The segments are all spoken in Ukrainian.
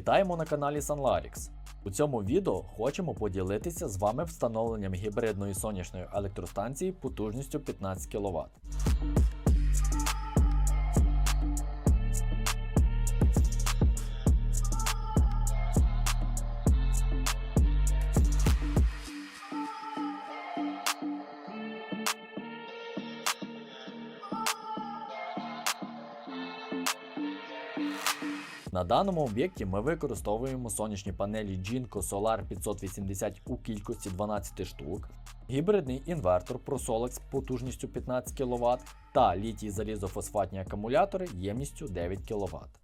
Вітаємо на каналі Sunlarix. У цьому відео хочемо поділитися з вами встановленням гібридної сонячної електростанції потужністю 15 кВт. На даному об'єкті ми використовуємо сонячні панелі Jinko Solar 580 у кількості 12 штук, гібридний інвертор ProSolex потужністю 15 кВт та літій залізофосфатні акумулятори ємністю 9 кВт.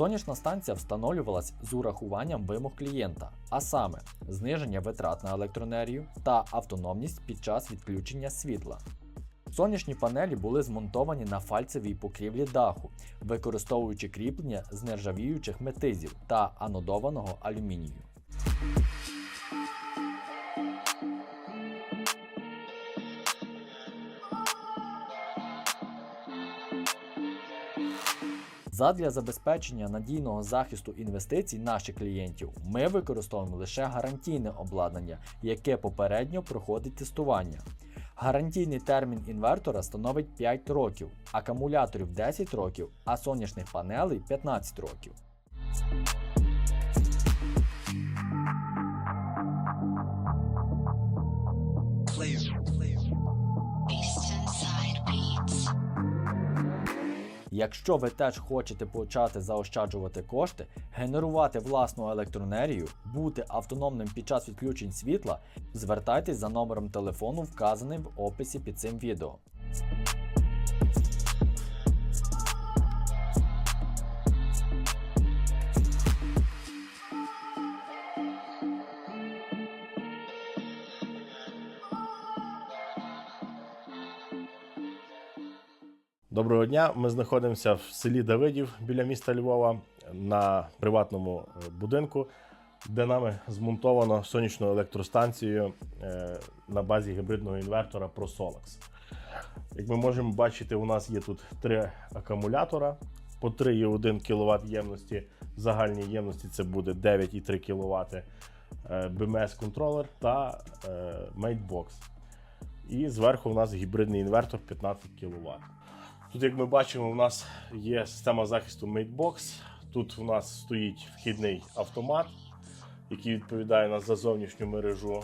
Сонячна станція встановлювалась з урахуванням вимог клієнта, а саме зниження витрат на електроенергію та автономність під час відключення світла. Сонячні панелі були змонтовані на фальцевій покрівлі даху, використовуючи кріплення з нержавіючих метизів та анодованого алюмінію. Задля забезпечення надійного захисту інвестицій наших клієнтів ми використовуємо лише гарантійне обладнання, яке попередньо проходить тестування. Гарантійний термін інвертора становить 5 років, акумуляторів 10 років, а сонячних панелей 15 років. Якщо ви теж хочете почати заощаджувати кошти, генерувати власну електроенергію, бути автономним під час відключень світла, звертайтесь за номером телефону, вказаним в описі під цим відео. Доброго дня. Ми знаходимося в селі Давидів біля міста Львова на приватному е, будинку, де нами змонтовано сонячну електростанцію е, на базі гібридного інвертора ProSolax. Як ми можемо бачити, у нас є тут три акумулятора по 3,1 кВт ємності. Загальній ємності це буде 9,3 кВт BMS контролер та е, Matebox. І зверху у нас гібридний інвертор 15 кВт. Тут, як ми бачимо, у нас є система захисту Matebox. Тут у нас стоїть вхідний автомат, який відповідає нас за зовнішню мережу,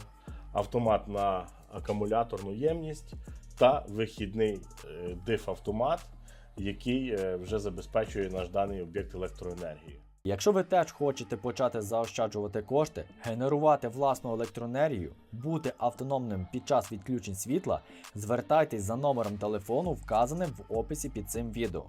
автомат на акумуляторну ємність та вихідний е, диф-автомат, який е, вже забезпечує наш даний об'єкт електроенергії. Якщо ви теж хочете почати заощаджувати кошти, генерувати власну електроенергію, бути автономним під час відключень світла, звертайтесь за номером телефону, вказаним в описі під цим відео.